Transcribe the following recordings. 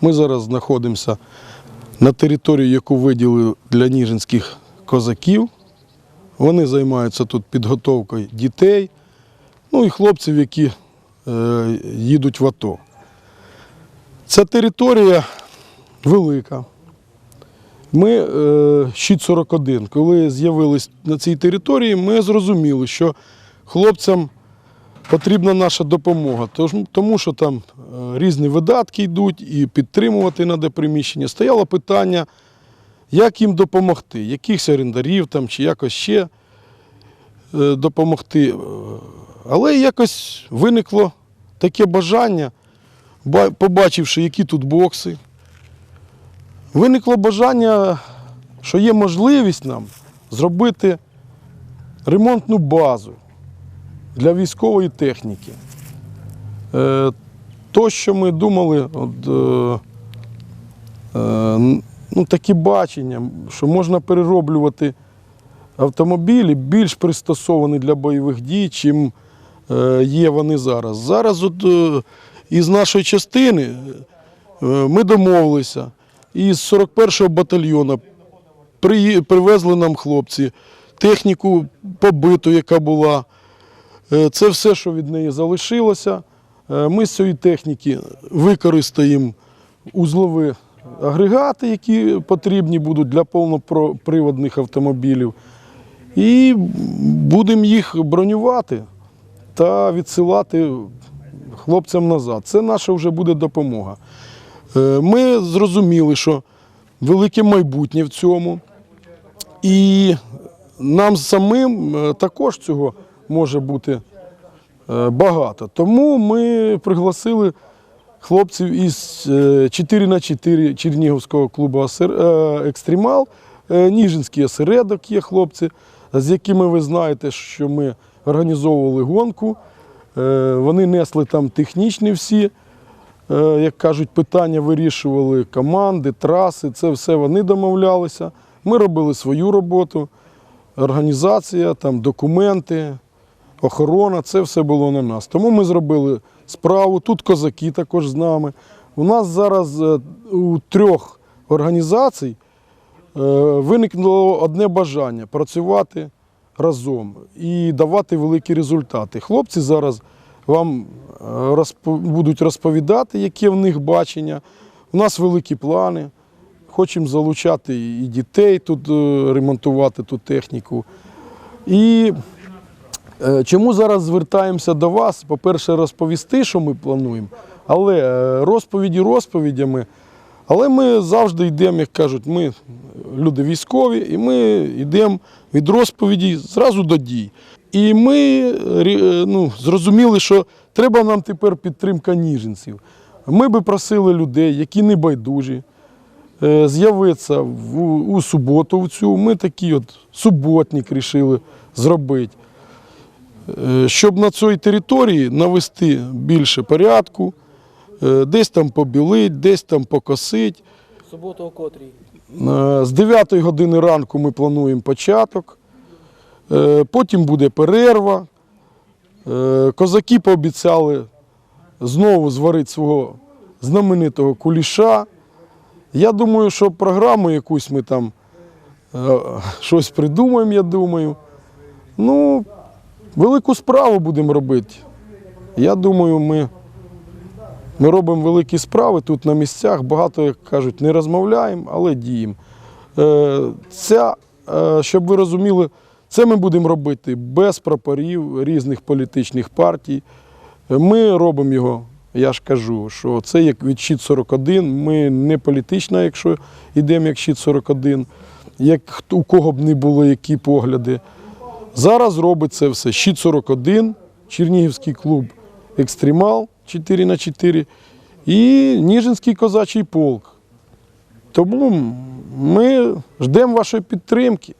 Ми зараз знаходимося на території, яку виділили для ніжинських козаків. Вони займаються тут підготовкою дітей, ну і хлопців, які е, їдуть в АТО. Ця територія велика. Ми е, щит 41, коли з'явились на цій території, ми зрозуміли, що хлопцям потрібна наша допомога, тому що там е, різні видатки йдуть і підтримувати треба приміщення. Стояло питання, як їм допомогти, якихось орендарів там чи якось ще е, допомогти. Е, Але якось виникло таке бажання, побачивши, які тут бокси, виникло бажання, що є можливість нам зробити ремонтну базу для військової техніки. Е, То, що ми думали, от, е, е, ну, такі бачення, що можна перероблювати автомобілі більш пристосовані для бойових дій, чим є вони зараз. Зараз от, із нашої частини ми домовилися, із 41-го батальйону привезли нам хлопці техніку побиту, яка була. Е, Це все, що від неї залишилося. Е, Ми з цієї техніки використаємо узлові агрегати, які потрібні будуть для повноприводних автомобілів. І будемо їх бронювати та відсилати хлопцям назад. Це наша вже буде допомога. Е, Ми зрозуміли, що велике майбутнє в цьому. І нам самим також цього може бути е, багато. Тому ми пригласили хлопців із е, 4 на 4 Чернігівського клубу «Осер- е, Екстремал. Е, Ніжинський осередок є хлопці, з якими ви знаєте, що ми організовували гонку. Е, Вони несли там технічні всі, е, як кажуть, питання вирішували команди, траси, це все вони домовлялися. Ми робили свою роботу, організація, там, документи, охорона, це все було на нас. Тому ми зробили справу. Тут козаки також з нами. У нас зараз е, у трьох організацій е, виникло одне бажання працювати разом і давати великі результати. Хлопці зараз вам е, будуть розповідати, яке в них бачення. У нас великі плани. Хочемо залучати і дітей тут ремонтувати ту техніку. І чому зараз звертаємося до вас? По-перше, розповісти, що ми плануємо, але е, розповіді розповідями. Але ми завжди йдемо, як кажуть, ми люди військові, і ми йдемо від розповіді зразу до дій. І ми е, ну, зрозуміли, що треба нам тепер підтримка ніженців. Ми би просили людей, які не байдужі, е, з'явитися у суботу в цю. Ми такий от суботник вирішили зробити, Е, щоб на цій території навести більше порядку, е, десь там побілить, десь там покосить. Суботу о котрій. Е, З 9 години ранку ми плануємо початок, Е, потім буде перерва. Е, Козаки пообіцяли знову зварити свого знаменитого куліша. Я думаю, що програму якусь ми там е, щось придумаємо, я думаю. Ну, велику справу будемо робити. Я думаю, ми, ми робимо великі справи тут на місцях. Багато, як кажуть, не розмовляємо, але діємо. Е, Ця, е, щоб ви розуміли, це ми будемо робити без прапорів різних політичних партій. Ми робимо його, я ж кажу, що це як від щит 41. Ми не політична, якщо йдемо як щит 41, як у кого б не було які погляди. Зараз робить це все. Щит 41, Чернігівський клуб Екстремал 4 на 4 і Ніжинський козачий полк. Тому ми ждемо вашої підтримки.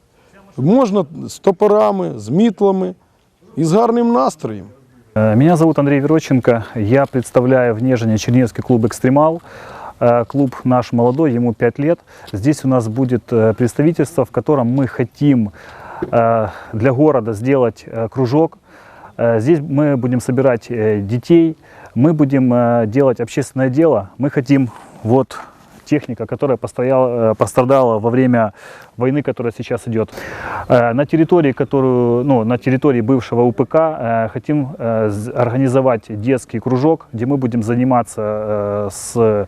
Можна з топорами, з мітлами і з гарним настроєм. Э, Меня зовут Андрей Вероченко. Я представляю в Нежине Чернигівский клуб «Экстремал». Э, Клуб наш молодой, ему 5 лет. Здесь у нас будет э, представительство, в котором мы хотим э, для города сделать э, кружок. Э, Здесь мы будем собирать э, детей, мы будем э, делать общественное дело. Мы хотим вот техника, которая постояла, э, пострадала во время войны, которая сейчас идет. Э, На территории, которую, ну, на территории бывшего УПК э, хотим э, з- организовать детский кружок, где мы будем заниматься э, с,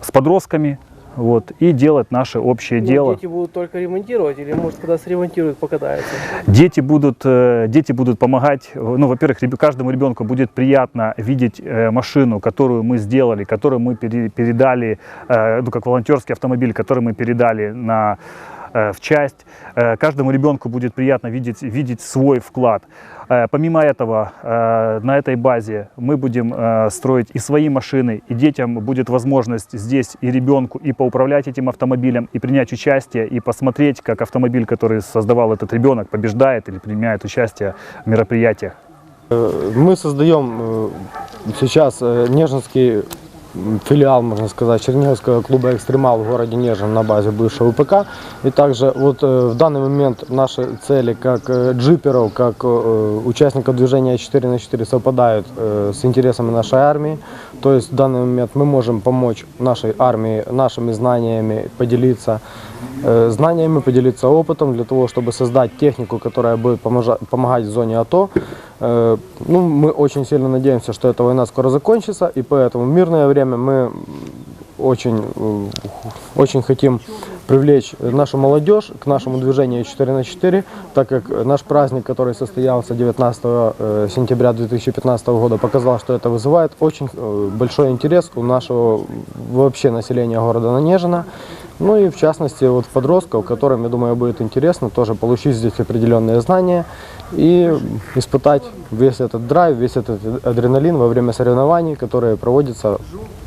с подростками вот, и делать наше общее Ну, дело. Дети будут только ремонтировать или, может, когда сремонтируют, покатаются? Дети будут, э, дети будут помогать. Ну, во-первых, реб- каждому ребенку будет приятно видеть э, машину, которую мы сделали, которую мы пере- передали, э, ну, как волонтерский автомобиль, который мы передали на, э, в часть. Э, Каждому ребенку будет приятно видеть, видеть свой вклад. Э, Помимо этого, э, на этой базе мы будем э, строить и свои машины, и детям будет возможность здесь и ребенку и поуправлять этим автомобилем, и принять участие, и посмотреть, как автомобиль, который создавал этот ребенок, побеждает или принимает участие в мероприятиях. Мы создаем э, сейчас э, Нежинский филиал, можно сказать, Черниговского клуба «Экстремал» в городе Нежин на базе бывшего УПК. И также вот э, в данный момент наши цели как э, джиперов, как э, участников движения 4 на 4 совпадают э, с интересами нашей армии. То есть в данный момент мы можем помочь нашей армии нашими знаниями поделиться э, знаниями, поделиться опытом для того, чтобы создать технику, которая будет поможа- помогать в зоне АТО. Э, Ну, мы очень сильно надеемся, что эта война скоро закончится, и поэтому в мирное время мы очень, э, очень хотим привлечь нашу молодежь к нашему движению 4 на 4, так как наш праздник, который состоялся 19 э, сентября 2015 года, показал, что это вызывает очень э, большой интерес у нашего вообще населения города Нанежина. Ну и в частности вот подростков, которым, я думаю, будет интересно тоже получить здесь определенные знания и испытать весь этот драйв, весь этот адреналин во время соревнований, которые проводятся,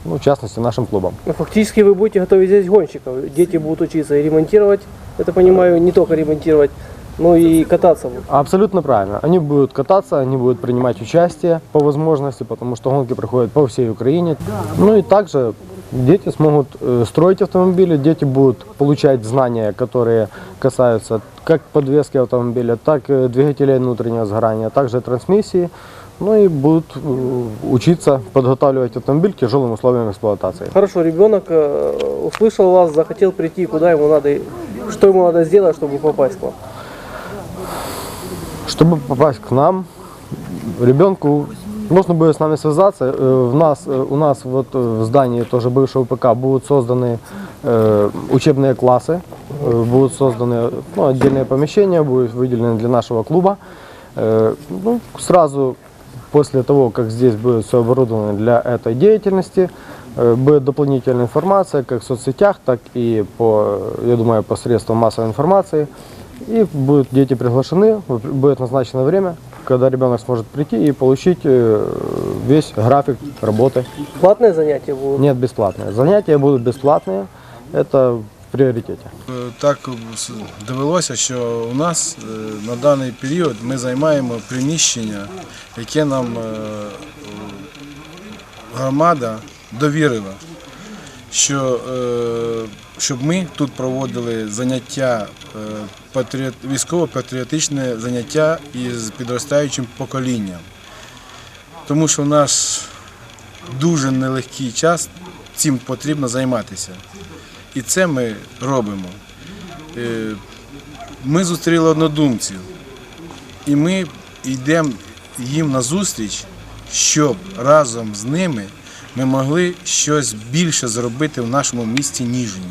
ну, в частности, нашим клубом. Ну, Фактически вы будете готовить здесь гонщиков. Дети будут учиться и ремонтировать, это понимаю, не только ремонтировать, но и кататься. Абсолютно правильно. Они будут кататься, они будут принимать участие по возможности, потому что гонки проходят по всей Украине. Ну и также дети смогут э, строить автомобили, дети будут получать знания, которые касаются как подвески автомобиля, так и двигателей внутреннего сгорания, а также трансмиссии. Ну и будут э, учиться подготавливать автомобиль к тяжелым условиям эксплуатации. Хорошо, ребенок э, услышал вас, захотел прийти, куда ему надо, что ему надо сделать, чтобы попасть к вам? Чтобы попасть к нам, ребенку нужно будет с нами связаться. В нас, у нас вот в здании тоже бывшего ПК будут созданы учебные классы, будут созданы ну, отдельные помещения, будут выделены для нашего клуба. Ну, сразу после того, как здесь будет все оборудовано для этой деятельности, э, будет дополнительная информация как в соцсетях, так и по, я думаю, по средствам массовой информации. И будут дети приглашены, будет назначено время, когда ребенок сможет прийти и получить э, весь график работы. Платные занятия будут? Нет, бесплатные. Занятия будут бесплатные, это в приоритете. Е, Так с- довелося, що у нас е, на даний період ми займаємо приміщення, яке нам е, е, громада довірила, що, е, щоб ми тут проводили заняття, е, військово-патріотичне заняття із підростаючим поколінням. Тому що в наш дуже нелегкий час цим потрібно займатися. І це ми робимо. Е, Ми зустріли однодумців, і ми йдемо їм на зустріч, щоб разом з ними ми могли щось більше зробити в нашому місті Ніжині.